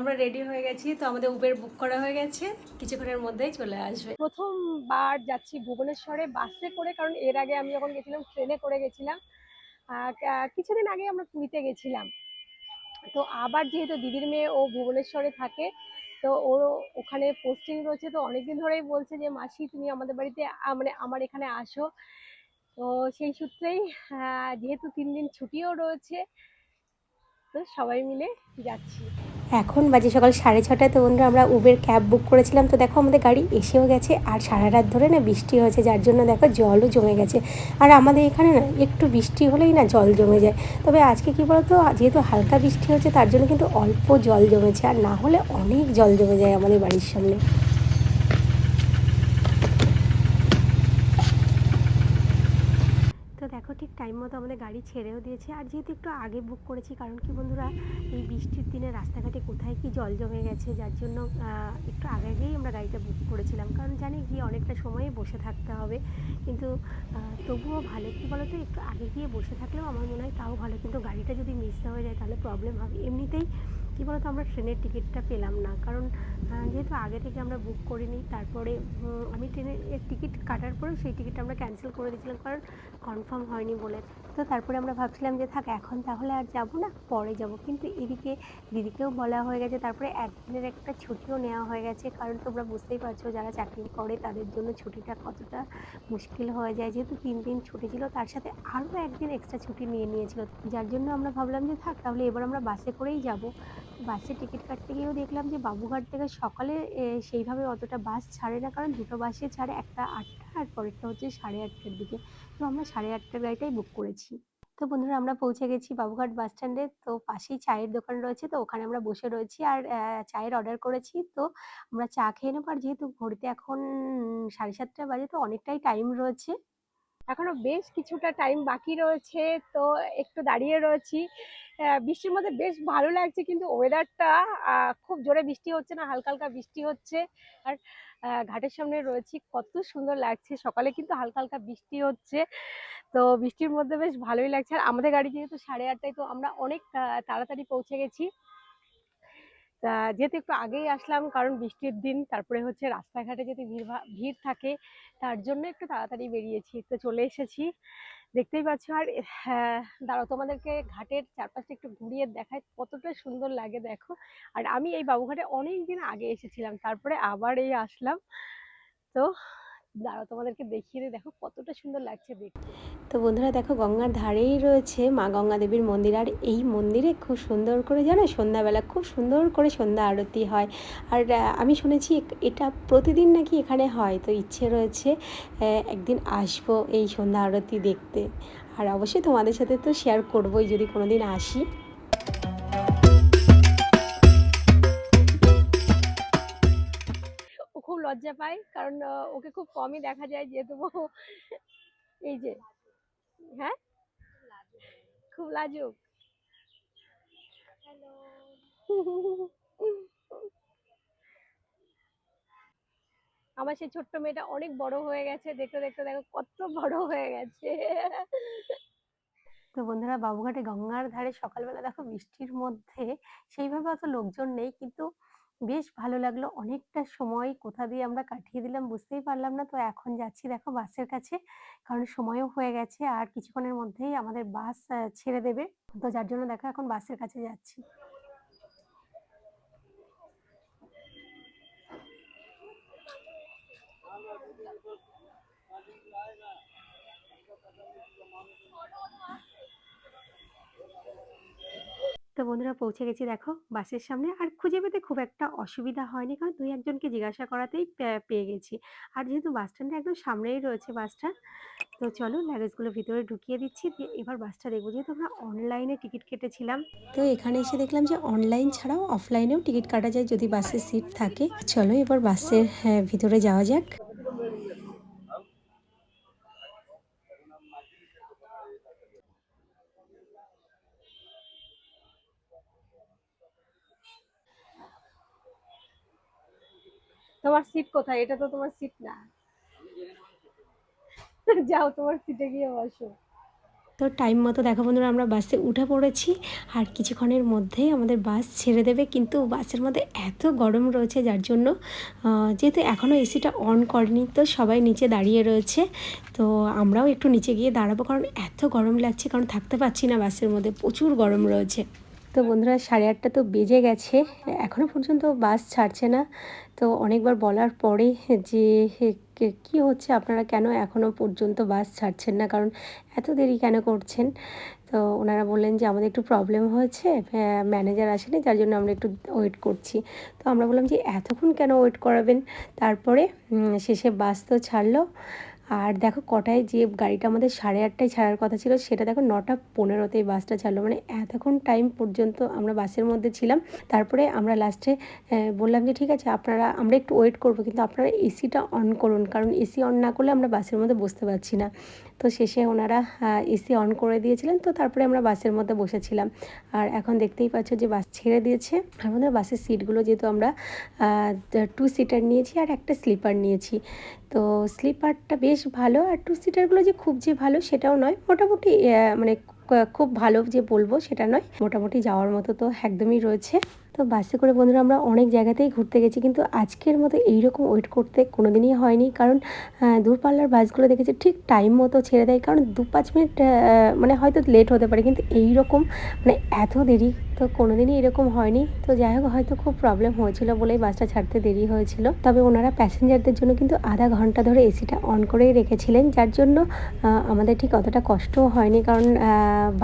আমরা রেডি হয়ে গেছি, তো আমাদের উবের বুক করা হয়ে গেছে। কিছুক্ষণের মধ্যেই চলে আসবে। প্রথমবার যাচ্ছি ভুবনেশ্বরে বাসে করে, কারণ এর আগে আমি যখন গেছিলাম, ট্রেনে করে গেছিলাম কিছুদিন আগে আমরা পুরীতে গেছিলাম। তো আবার যেহেতু দিদির মেয়ে ও ভুবনেশ্বরে থাকে, তো ওর ওখানে পোস্টিং রয়েছে, তো অনেকদিন ধরেই বলছে যে, মাসি, তুমি আমাদের বাড়িতে মানে আমার এখানে আসো। তো সেই সূত্রেই যেহেতু তিন দিন ছুটিও রয়েছে তো সবাই মিলে যাচ্ছি। এখন বাজে সকাল সাড়ে ছটায় তো বন্ধুরা আমরা উবের ক্যাব বুক করেছিলাম। তো দেখো আমাদের গাড়ি এসেও গেছে, আর সারা রাত ধরে না বৃষ্টি হয়েছে, যার জন্য দেখো জলও জমে গেছে। আর আমাদের এখানে না একটু বৃষ্টি হলেই না জল জমে যায়। তবে আজকে কী বলতো, যেহেতু হালকা বৃষ্টি হচ্ছে, তার জন্য কিন্তু অল্প জল জমেছে, আর না হলে অনেক জল জমে যায় আমাদের বাড়ির সামনে তো দেখো ঠিক টাইম মতো আমাদের গাড়ি ছেড়েও দিয়েছে। আর যেহেতু একটু আগে বুক করেছি, কারণ কি বন্ধুরা, এই বৃষ্টির দিনে রাস্তাঘাটে কোথায় কি জল জমে গেছে, যার জন্য একটু আগে আগেই আমরা গাড়িটা বুক করেছিলাম। কারণ জানি গিয়ে অনেকটা সময়ে বসে থাকতে হবে। কিন্তু তবুও ভালো। কি বলতো, একটু আগে গিয়ে বসে থাকলেও আমার মনে হয় তাও ভালো। কিন্তু গাড়িটা যদি মিস হয়ে যায়, তাহলে প্রবলেম হবে। এমনিতেই কী বলতো আমরা ট্রেনের টিকিটটা পেলাম না। কারণ যেহেতু আগে থেকে আমরা বুক করিনি, তারপরে আমি ট্রেনের টিকিট কাটার পরেও সেই টিকিটটা আমরা ক্যান্সেল করে দিয়েছিলাম কারণ কনফার্ম হয়নি বলে। তো তারপরে আমরা ভাবছিলাম যে, থাক, এখন তাহলে আর যাব না, পরে যাব। কিন্তু এদিকে দিদিকেও বলা হয়ে গেছে, তারপরে একদিনের একটা ছুটিও নেওয়া হয়ে গেছে। কারণ তোমরা বুঝতেই পারছ, যারা চাকরি করে, তাদের জন্য ছুটিটা কতটা মুশকিল হয়ে যায়। যেহেতু তিন দিন ছুটি ছিল, তার সাথে আরও একদিন এক্সট্রা ছুটি নিয়ে নিয়েছিল। যার জন্য আমরা ভাবলাম যে, থাক, তাহলে এবার আমরা বাসে করেই যাব। বাসে টিকিট কাটতে গিয়েও দেখলাম যে বাবুঘাট থেকে সকালে সেইভাবে অতটা বাস ছাড়ে না। কারণ দুটো বাসে ছাড়ে একটা আটটা আর পরেরটা হচ্ছে সাড়ে আটটার দিকে। তো আমরা সাড়ে আটটার গাড়িটাই বুক করেছি। তো বন্ধুরা, আমরা পৌঁছে গেছি বাবুঘাট বাস স্ট্যান্ডে তো পাশেই চায়ের দোকান রয়েছে, তো ওখানে আমরা বসে রয়েছি আর চায়ের অর্ডার করেছি। তো আমরা চা খেয়ে নেব। আর যেহেতু ঘড়িতে এখন সাড়ে সাতটা বাজে, তো অনেকটাই টাইম রয়েছে। এখনও বেশ কিছুটা টাইম বাকি রয়েছে, তো একটু দাঁড়িয়ে রয়েছি। বৃষ্টির মধ্যে বেশ ভালো লাগছে, কিন্তু ওয়েদারটা খুব জোরে বৃষ্টি হচ্ছে না, হালকা হালকা বৃষ্টি হচ্ছে। আর ঘাটের সামনে রয়েছি, কত সুন্দর লাগছে। সকালে কিন্তু হালকা হালকা বৃষ্টি হচ্ছে, তো বৃষ্টির মধ্যে বেশ ভালোই লাগছে। আর আমাদের গাড়ি যেহেতু সাড়ে আটটায়, তো আমরা অনেক তাড়াতাড়ি পৌঁছে গেছি। তা যেহেতু একটু আগেই আসলাম, কারণ বৃষ্টির দিন, তারপরে হচ্ছে রাস্তাঘাটে যদি ভিড় ভিড় থাকে, তার জন্য একটু তাড়াতাড়ি বেরিয়েছি। তো চলে এসেছি। দেখতেই পাচ্ছ, আর হ্যাঁ দাঁড়াও তোমাদেরকে ঘাটের চারপাশটা একটু ঘুরিয়ে দেখায় কতটা সুন্দর লাগে দেখো। আর আমি এই বাবুঘাটে অনেক দিন আগে এসেছিলাম, তারপরে আবার এই আসলাম। তো দাঁড়াও, তোমাদেরকে দেখিয়ে দিই দেখো কতটা সুন্দর লাগছে দেখতে। তো বন্ধুরা দেখো গঙ্গার ধারেই রয়েছে মা গঙ্গা দেবীর মন্দির, আর এই মন্দিরে খুব সুন্দর করে জানো সন্ধ্যাবেলা খুব সুন্দর করে সন্ধ্যা আরতি হয়। আর আমি শুনেছি এটা প্রতিদিন নাকি এখানে হয়? তো ইচ্ছে রয়েছে একদিন আসব এই সন্ধ্যা আরতি দেখতে। আর অবশ্যই তোমাদের সাথে তো শেয়ার করবোই, যদি কোনোদিন আসি। লজ্জা পায়। কারণ ওকে খুব কমই দেখা যায় যেহেতু ও এই যে হ্যাঁ? খুব লাজুক। আমার সেই ছোট্ট মেয়েটা অনেক বড় হয়ে গেছে। দেখতে দেখতে দেখো কত বড় হয়ে গেছে। তো বন্ধুরা বাবুঘাটে গঙ্গার ধারে সকালবেলা দেখো বৃষ্টির মধ্যে সেইভাবে অত লোকজন নেই কিন্তু বেশ ভালো লাগল। অনেকটা সময় কোথা দিয়ে আমরা কাটিয়ে দিলাম বুঝতেই পারলাম না। তো এখন যাচ্ছি দেখো বাসের কাছে, কারণ সময়ও হয়ে গেছে আর কিছুক্ষণের মধ্যেই আমাদের বাস ছেড়ে দেবে। তো যার জন্য দেখো এখন বাসের কাছে যাচ্ছি। তো বন্ধুরা পৌঁছে গেছি দেখো বাসের সামনে। আর খুঁজে পেতে খুব একটা অসুবিধা হয়নি কারণ দুই একজনকে জিজ্ঞাসা করাতেই পেয়ে গেছি। আর যেহেতু বাস স্ট্যান্ডে একদম সামনেই রয়েছে বাসটা তো চলো লাগেজগুলো ভিতরে ঢুকিয়ে দিচ্ছি। দিয়ে এবার বাসটা দেখব। যেহেতু আমরা অনলাইনে টিকিট কেটেছিলাম তো এখানে এসে দেখলাম যে অনলাইন ছাড়াও অফলাইনেও টিকিট কাটা যায় যদি বাসের সিট থাকে। চলো এবার বাসের হ্যাঁ, ভিতরে যাওয়া যাক। তোমার সিট কোথায়? এটা তো তোমার সিট না। যাও, তোমার সিটে গিয়ে বসো। তো টাইম মতো দেখো বন্ধুরা, আমরা বাসে উঠে পড়েছি। আর কিছুক্ষণের মধ্যেই আমাদের বাস ছেড়ে দেবে। কিন্তু বাসের মধ্যে এত গরম রয়েছে, যার জন্য যেহেতু এখনও এসিটা অন করেনি, তো সবাই নিচে দাঁড়িয়ে রয়েছে। তো আমরাও একটু নিচে গিয়ে দাঁড়াবো, কারণ এত গরম লাগছে, কারণ থাকতে পারছি না বাসের মধ্যে। প্রচুর গরম রয়েছে। তো বন্ধুরা সাড়ে আটটা তো বেজে গেছে এখনও পর্যন্ত বাস ছাড়ছে না। তো অনেকবার বলার পরে যে কে- হচ্ছে, আপনারা কেন এখনও পর্যন্ত বাস ছাড়ছেন না? কারণ এত দেরি কেন করছেন? তো ওনারা বললেন যে, আমাদের একটু প্রবলেম হয়েছে ম্যানেজার আসেনি, যার জন্য আমরা একটু ওয়েট করছি। তো আমরা বললাম যে, এতক্ষণ কেন ওয়েট করাবেন? তারপরে শেষে বাস তো ছাড়লো। আর দেখো কটায় যে গাড়িটা আমাদের সাড়ে আটটায় ছাড়ার কথা ছিল, সেটা দেখো নটা পনেরোতেই বাসটা ছাড়লো। মানে এতক্ষণ টাইম পর্যন্ত আমরা বাসের মধ্যে ছিলাম। তারপরে আমরা লাস্টে বললাম যে, ঠিক আছে, আপনারা, আমরা একটু ওয়েট করব, কিন্তু আপনারা এসিটা অন করুন। কারণ এসি অন না করলে আমরা বাসের মধ্যে বসতে পারছি না। তো শেষে ওনারা এসি অন করে দিয়েছিলেন। তো তারপরে আমরা বাসের মধ্যে বসেছিলাম। আর এখন দেখতেই পাচ্ছ যে বাস ছেড়ে দিয়েছে। আমাদের বাসের সিটগুলো যেহেতু আমরা টু সিটার নিয়েছি আর একটা স্লিপার নিয়েছি। তো স্লিপারটা বেশ ভালো। আর টু সিটারগুলো যে খুব যে ভালো সেটাও নয়। মোটামুটি মানে খুব ভালো যে বলব সেটা নয়। মোটামুটি যাওয়ার মতো তো একদমই রয়েছে। তো বাসে করে বন্ধুরা আমরা অনেক জায়গাতেই ঘুরতে গেছি, কিন্তু আজকের মতো এইরকম ওয়েট করতে কোনো দিনই হয়নি। কারণ দূরপাল্লার বাসগুলো দেখেছি ঠিক টাইম মতো ছেড়ে দেয়, কারণ দু পাঁচ মিনিট মানে হয়তো লেট হতে পারে, কিন্তু এইরকম মানে এত দেরি তো কোনোদিনই এরকম হয়নি। তো যাই হোক, হয়তো খুব প্রবলেম হয়েছিল বলেই বাসটা ছাড়তে দেরি হয়েছিল। তবে ওনারা প্যাসেঞ্জারদের জন্য কিন্তু আধা ঘণ্টা ধরে এসিটা অন করেই রেখেছিলেন, যার জন্য আমাদের ঠিক অতটা কষ্টও হয়নি। কারণ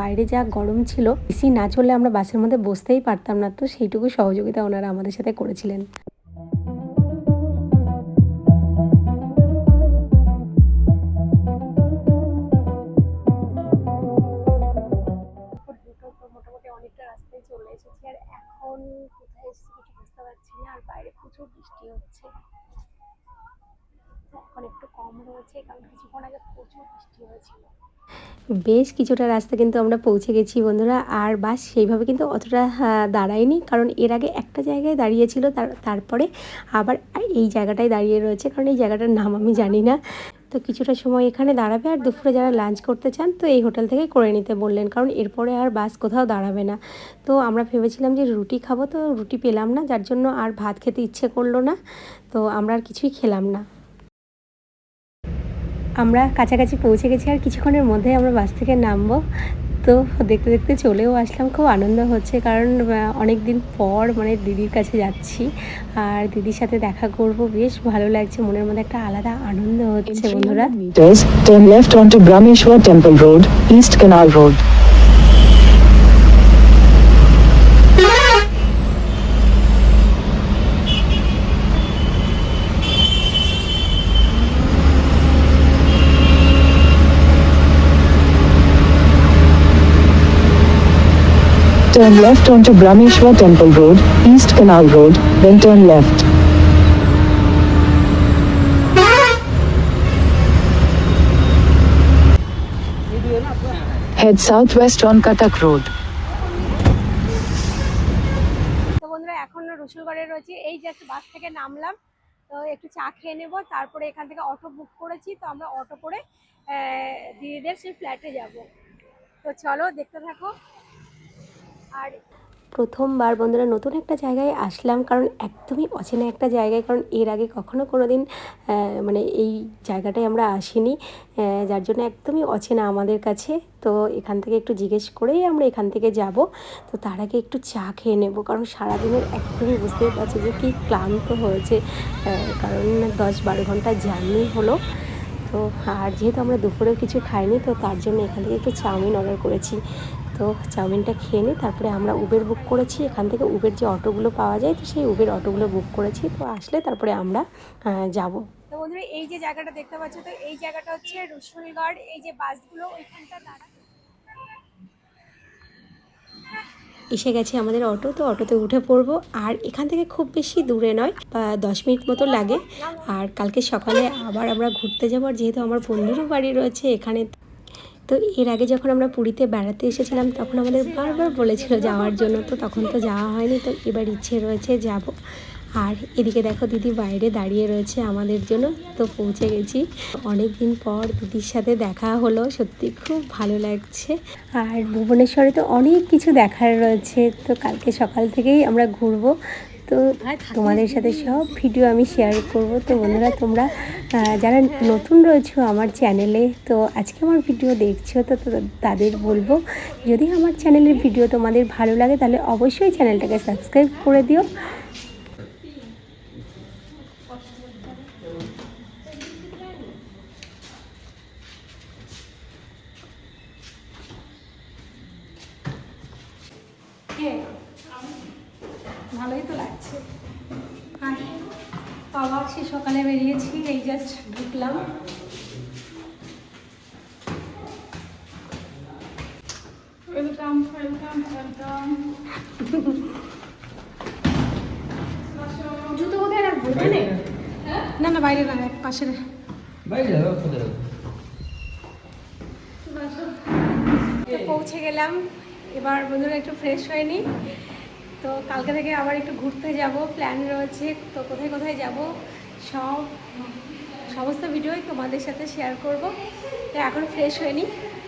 বাইরে যা গরম ছিল এসি না চললে আমরা বাসের মধ্যে বসতেই পারতাম না। তো সেইটুকু সহযোগিতা ওনারা আমাদের সাথে করেছিলেন। আর এখন কোথায় এসেছি কিছু বুঝতে পারছি না, আর বাইরে প্রচুর বৃষ্টি হচ্ছে। এখন একটু কম রয়েছে, কারণ কিছুক্ষণ আগে প্রচুর বৃষ্টি হয়েছিল। বেশ কিছুটা রাস্তা কিন্তু আমরা পৌঁছে গেছি বন্ধুরা, আর বাস সেইভাবে কিন্তু অতটা দাঁড়ায়নি, কারণ এর আগে একটা জায়গায় দাঁড়িয়েছিল, তার, তারপরে আবার এই জায়গাটায় দাঁড়িয়ে রয়েছে, কারণ এই জায়গাটার নাম আমি জানি না। তো কিছুটা সময় এখানে দাঁড়াবে আর দুপুরে যারা লাঞ্চ করতে চান, তো এই হোটেল থেকে করে নিতে বললেন। কারণ এরপরে আর বাস কোথাও দাঁড়াবে না। তো আমরা ভেবেছিলাম যে রুটি খাব, তো রুটি পেলাম না, যার জন্য আর ভাত খেতে ইচ্ছে করল না। তো আমরা আর কিছুই খেলাম না। আমরা কাছাকাছি পৌঁছে গেছি আর কিছুক্ষণের মধ্যে আমরা বাস থেকে নামবো। তো দেখতে দেখতে চলেও আসলাম। খুব আনন্দ হচ্ছে কারণ অনেক দিন পর মানে দিদির কাছে যাচ্ছি আর দিদির সাথে দেখা করব। বেশ ভালো লাগছে মনের মধ্যে একটা আলাদা আনন্দ হচ্ছে বন্ধুরা। turn left onto Brahmeshwar Temple Road, East Canal Road. Turn left onto Brahmeshwar Temple Road, East Canal Road, then turn left. Head southwest on Katak Road. তো বন্ধুরা এখন রসুলগড়ে রয়েছে। এই জাস্ট বাস থেকে নামলাম। তো একটু চা খেয়ে নেব। তারপরে এখান থেকে অটো বুক করেছি। তো আমরা অটো করে দিদিদের সেই ফ্ল্যাটে যাব। তো চলো দেখতে থাকো। আর প্রথমবার বন্ধুরা নতুন একটা জায়গায় আসলাম, কারণ একদমই অচেনা একটা জায়গায়, কারণ এর আগে কখনো কোনো দিন মানে এই জায়গাটায় আমরা আসিনি যার জন্য একদমই অচেনা আমাদের কাছে। তো এখান থেকে একটু জিজ্ঞেস করেই আমরা এখান থেকে যাব। তো তার আগে একটু চা খেয়ে নেব, কারণ সারাদিনের একদমই বুঝতেই পারছি যে কী ক্লান্ত হয়েছে কারণ দশ বারো ঘণ্টা জার্নি হলো। তো আর যেহেতু আমরা দুপুরে কিছু খাইনি, তো তার জন্য এখান থেকে একটু চাউমিন অর্ডার করেছি। তো চাউমিনটা খেয়ে নিই তারপরে আমরা উবের বুক করেছি। এখান থেকে উবের যে অটোগুলো পাওয়া যায় তো সেই উবের অটোগুলো বুক করেছি। তো আসলে তারপরে আমরা যাব। তো বন্ধুরা এই যে জায়গাটা দেখতে পাচ্ছ তো এই জায়গাটা হচ্ছে রসুলগড়। এই যে বাসগুলো ওইখানটা দাঁড়া। এসে গেছে আমাদের অটো তো অটোতে উঠে পড়ব। আর এখান থেকে খুব বেশি দূরে নয় বা দশ মিনিট মতো লাগে। আর কালকে সকালে আবার আমরা ঘুরতে যাব। আর যেহেতু আমার বন্ধুরও বাড়ি রয়েছে এখানে তো এর আগে যখন আমরা পুরীতে বেড়াতে এসেছিলাম, তখন আমাদের বারবার বলেছিল যাওয়ার জন্য, তো তখন তো যাওয়া হয়নি, তো এবার ইচ্ছে রয়েছে যাব। আর এদিকে দেখো দিদি বাইরে দাঁড়িয়ে রয়েছে আমাদের জন্য, তো পৌঁছে গেছি। অনেক দিন পর দিদির সাথে দেখা হলো, সত্যি খুব ভালো লাগছে। আর ভুবনেশ্বরে তো অনেক কিছু দেখার রয়েছে, তো কালকে সকাল থেকেই আমরা ঘুরবো। তো তোমাদের সাথে সব ভিডিও আমি শেয়ার করব। তো বন্ধুরা, তোমরা যারা নতুন রয়েছো আমার চ্যানেলে তো আজকে আমার ভিডিও দেখছ, তো তাদের বলব, যদি আমার চ্যানেলের ভিডিও তোমাদের ভালো লাগে, তাহলে অবশ্যই চ্যানেলটাকে সাবস্ক্রাইব করে দিও। ভালোই তো লাগছে। আর আবার সে সকালে বেরিয়েছি এই জাস্ট ঢুকলাম। জুতো কোথায় রাখব? এখানে? না না বাইরে না এক পাশে বাইরে যাবে কোথায় যাবে তো পৌঁছে গেলাম। এবার বন্ধুরা একটু ফ্রেশ হয়ে নিই। তো কালকে থেকে আবার একটু ঘুরতে যাব প্ল্যান রয়েছে। তো কোথায় কোথায় যাব, সব, সমস্ত ভিডিওই তোমাদের সাথে শেয়ার করব। তো এখন ফ্রেশ হয়নি।